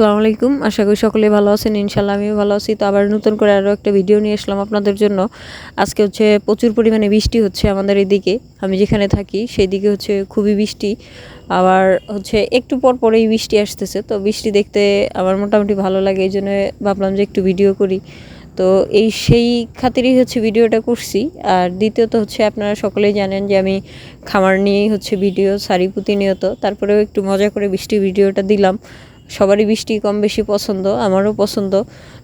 আসসালামু আলাইকুম। আশা করি সকলে ভালো আছেন ইনশাল্লাহ আমিও ভালো আছি। তো আবার নতুন করে আরও একটা ভিডিও নিয়ে আসলাম আপনাদের জন্য। আজকে হচ্ছে প্রচুর পরিমাণে বৃষ্টি হচ্ছে আমাদের এদিকে। আমি যেখানে থাকি সেই দিকে হচ্ছে খুবই বৃষ্টি। আবার হচ্ছে একটু পর পরেই বৃষ্টি আসতেছে। তো বৃষ্টি দেখতে আমার মোটামুটি ভালো লাগে, এই জন্য ভাবলাম যে একটু ভিডিও করি। তো এই সেই খাতিরই হচ্ছে ভিডিওটা করছি। আর দ্বিতীয়ত হচ্ছে আপনারা সকলেই জানেন যে আমি খামার নিয়েই হচ্ছে ভিডিও, সারি প্রতিনিয়ত। তারপরেও একটু মজা করে বৃষ্টি ভিডিওটা দিলাম। সবারই বৃষ্টি কম বেশি পছন্দ, আমারও পছন্দ।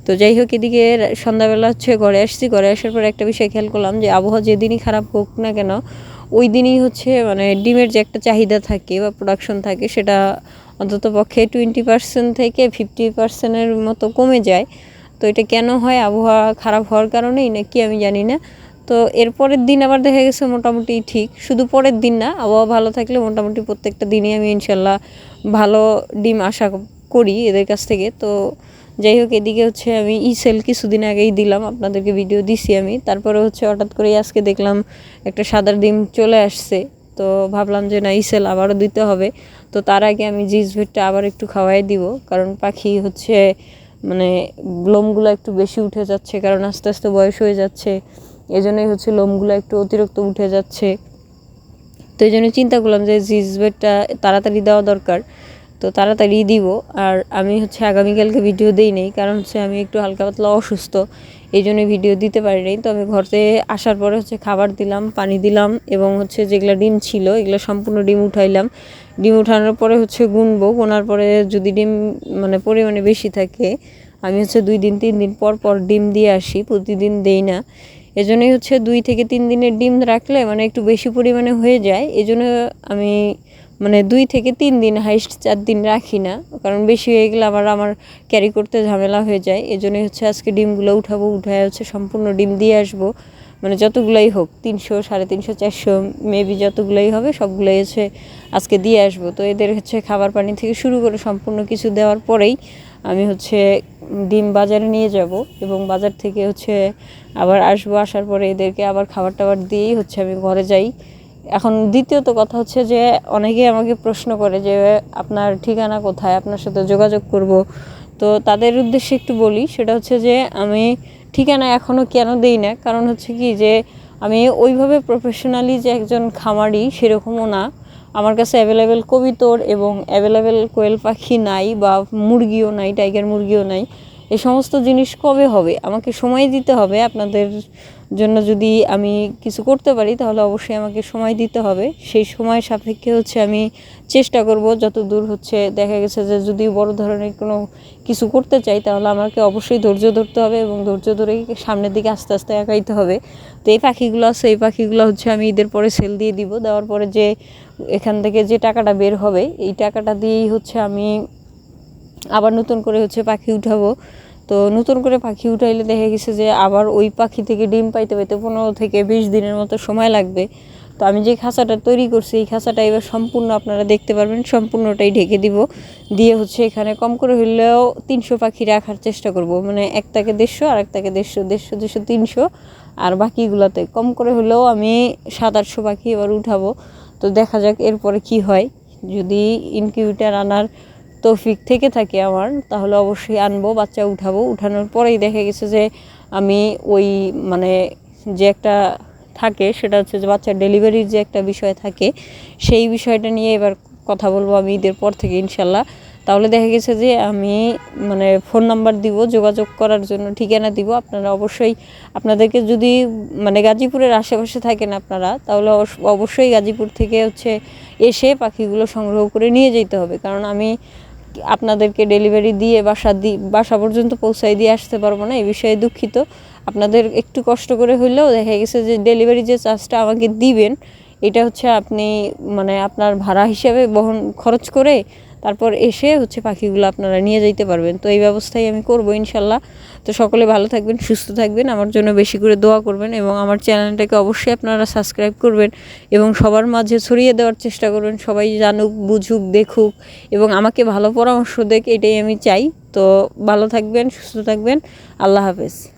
তো যাই হোক, এদিকে সন্ধ্যাবেলা হচ্ছে ঘরে আসছি। ঘরে আসার পর একটা বিষয় খেয়াল করলাম যে আবহাওয়া যেদিনই খারাপ হোক না কেন ওই দিনই হচ্ছে মানে ডিমের যে একটা চাহিদা থাকে বা প্রোডাকশন থাকে, সেটা অন্তত পক্ষে টোয়েন্টি পার্সেন্ট থেকে ফিফটি পার্সেন্টের মতো কমে যায়। তো এটা কেন হয়, আবহাওয়া খারাপ হওয়ার কারণেই নাকি আমি জানি না। তো এর পরের দিন আবার দেখা গেছে মোটামুটি ঠিক, শুধু পরের দিন না, আবহাওয়া ভালো থাকলে মোটামুটি প্রত্যেকটা দিনই আমি ইনশাল্লাহ ভালো ডিম আশা করি এদের কাছ থেকে। তো যাই হোক, এদিকে হচ্ছে আমি ই সেল কিছুদিন আগেই দিলাম, আপনাদেরকে ভিডিও দিছি আমি। তারপরে হচ্ছে হঠাৎ করেই আজকে দেখলাম একটা সাদার ডিম চলে আসছে। তো ভাবলাম যে না ইসেল আবারও দিতে হবে। তো তার আগে আমি জিজ ভেটটা আবার একটু খাওয়াই দিব, কারণ পাখি হচ্ছে মানে লোমগুলো একটু বেশি উঠে যাচ্ছে, কারণ আস্তে আস্তে বয়স হয়ে যাচ্ছে। এজন্যই হচ্ছে লোমগুলো একটু অতিরিক্ত উঠে যাচ্ছে। তো এই জন্য চিন্তা করলাম যে জিজ বেডটা তাড়াতাড়ি দেওয়া দরকার। তো তাড়াতাড়ি দিব। আর আমি হচ্ছে আগামীকালকে ভিডিও দিই নেই, কারণ হচ্ছে আমি একটু হালকা পাতলা অসুস্থ, এই জন্য ভিডিও দিতে পারি নাই। তো আমি ঘরতে আসার পরে হচ্ছে খাবার দিলাম, পানি দিলাম এবং হচ্ছে যেগুলো ডিম ছিল, এগুলো সম্পূর্ণ ডিম উঠাইলাম। ডিম উঠানোর পরে হচ্ছে গুনবো, গোনার পরে যদি ডিম মানে পরিমাণে বেশি থাকে, আমি হচ্ছে দুই দিন, তিন দিন পর পর ডিম দিয়ে আসি, প্রতিদিন দেই না। এজন্যই হচ্ছে দুই থেকে তিন দিনের ডিম রাখলে মানে একটু বেশি পরিমাণে হয়ে যায়, এজন্য আমি মানে দুই থেকে তিন দিন হাইস্ট চার দিন রাখি না, কারণ বেশি হয়ে গেলে আবার আমার ক্যারি করতে ঝামেলা হয়ে যায়। এজন্যই হচ্ছে আজকে ডিমগুলো উঠাবো, উঠায় হচ্ছে সম্পূর্ণ ডিম দিয়ে আসব। মানে যতগুলাই হোক, তিনশো, সাড়ে তিনশো, চারশো মেবি যতগুলাই হবে, সবগুলোই হচ্ছে আজকে দিয়ে আসব। তো এদের হচ্ছে খাবার পানি থেকে শুরু করে সম্পূর্ণ কিছু দেওয়ার পরেই আমি হচ্ছে ডিম বাজারে নিয়ে যাব এবং বাজার থেকে হচ্ছে আবার আসব। আসার পরে এদেরকে আবার খাবার টাবার দিয়েই হচ্ছে আমি ঘরে যাই। এখন দ্বিতীয়ত কথা হচ্ছে যে অনেকে আমাকে প্রশ্ন করে যে আপনার ঠিকানা কোথায়, আপনার সাথে যোগাযোগ করব। তো তাদের উদ্দেশ্যে একটু বলি, সেটা হচ্ছে যে আমি ঠিকানা এখনও কেন দেই না, কারণ হচ্ছে কি যে আমি ওইভাবে প্রফেশনালি যে একজন খামারি সেরকমও না। আমার কাছে অ্যাভেলেবেল কবিতর এবং অ্যাভেলেবেল কোয়েল পাখি নাই বা মুরগিও নাই টাইগার মুরগিও নাই। এই সমস্ত জিনিস কবে হবে? আমাকে সময় দিতে হবে আপনাদের জন্য যদি আমি কিছু করতে পারি, তাহলে অবশ্যই আমাকে সময় দিতে হবে। সেই সময় সাপেক্ষে হচ্ছে আমি চেষ্টা করব যত দূর হচ্ছে দেখা গেছে যে যদি বড় ধরনের কোনো কিছু করতে চাই, তাহলে আমাকে অবশ্যই ধৈর্য ধরতে হবে এবং ধৈর্য ধরেই সামনের দিকে আস্তে আস্তে একাইতে হবে। তো এই পাখিগুলো আছে, এই পাখিগুলো হচ্ছে আমি ঈদের পরে সেল দিয়ে দিব। দেওয়ার পরে যে এখান থেকে যে টাকাটা বের হবে, এই টাকাটা দিয়েই হচ্ছে আমি আবার নতুন করে হচ্ছে পাখি উঠাবো। তো নতুন করে পাখি উঠাইলে দেখা গেছে যে আবার ওই পাখি থেকে ডিম পাইতে পাইতে পনেরো থেকে বিশ দিনের মতো সময় লাগবে। তো আমি যে খাঁচাটা তৈরি করছি, এই খাঁচাটা এবার সম্পূর্ণ আপনারা দেখতে পারবেন, সম্পূর্ণটাই ঢেকে দিব। দিয়ে হচ্ছে এখানে কম করে হইলেও তিনশো পাখি রাখার চেষ্টা করব। মানে একটাকে দেড়শো আর একটাকে দেড়শো দেড়শো দেড়শো, তিনশো। আর বাকিগুলোতে কম করে হলেও আমি সাত, আটশো পাখি এবার উঠাবো। তো দেখা যাক এরপরে কি হয়। যদি ইনকিউটার আনার তৌফিক থেকে থাকে আমার, তাহলে অবশ্যই আনব, বাচ্চা উঠাবো। উঠানোর পরেই দেখা গেছে যে আমি ওই মানে যে একটা থাকে, সেটা হচ্ছে যে বাচ্চার ডেলিভারির যে একটা বিষয় থাকে, সেই বিষয়টা নিয়ে এবার কথা বলব আমি ঈদের পর থেকে ইনশাল্লাহ। তাহলে দেখা গেছে যে আমি মানে ফোন নাম্বার দিব, যোগাযোগ করার জন্য ঠিকানা দিব। আপনারা অবশ্যই আপনাদেরকে যদি মানে গাজীপুরের আশেপাশে থাকেন আপনারা, তাহলে অবশ্যই গাজীপুর থেকে হচ্ছে এসে পাখিগুলো সংগ্রহ করে নিয়ে যেতে হবে। কারণ আমি আপনাদেরকে ডেলিভারি দিয়ে বাসা দি, বাসা পর্যন্ত পৌঁছাই দিয়ে আসতে পারব না এই বিষয়ে দুঃখিত। আপনাদের একটু কষ্ট করে হইলেও দেখা গেছে যে ডেলিভারি যে চার্জটা আমাকে দিবেন, এটা হচ্ছে আপনি মানে আপনার ভাড়া হিসাবে বহন, খরচ করে তারপর এসে হচ্ছে পাখিগুলো আপনারা নিয়ে যাইতে পারবেন। তো এই ব্যবস্থাই আমি করব ইনশাল্লাহ। তো সকলে ভালো থাকবেন, সুস্থ থাকবেন, আমার জন্য বেশি করে দোয়া করবেন এবং আমার চ্যানেলটাকে অবশ্যই আপনারা সাবস্ক্রাইব করবেন এবং সবার মাঝে ছড়িয়ে দেওয়ার চেষ্টা করবেন, সবাই জানুক, বুঝুক, দেখুক এবং আমাকে ভালো পরামর্শ দেখ এটাই আমি চাই। তো ভালো থাকবেন, সুস্থ থাকবেন, আল্লাহ হাফেজ।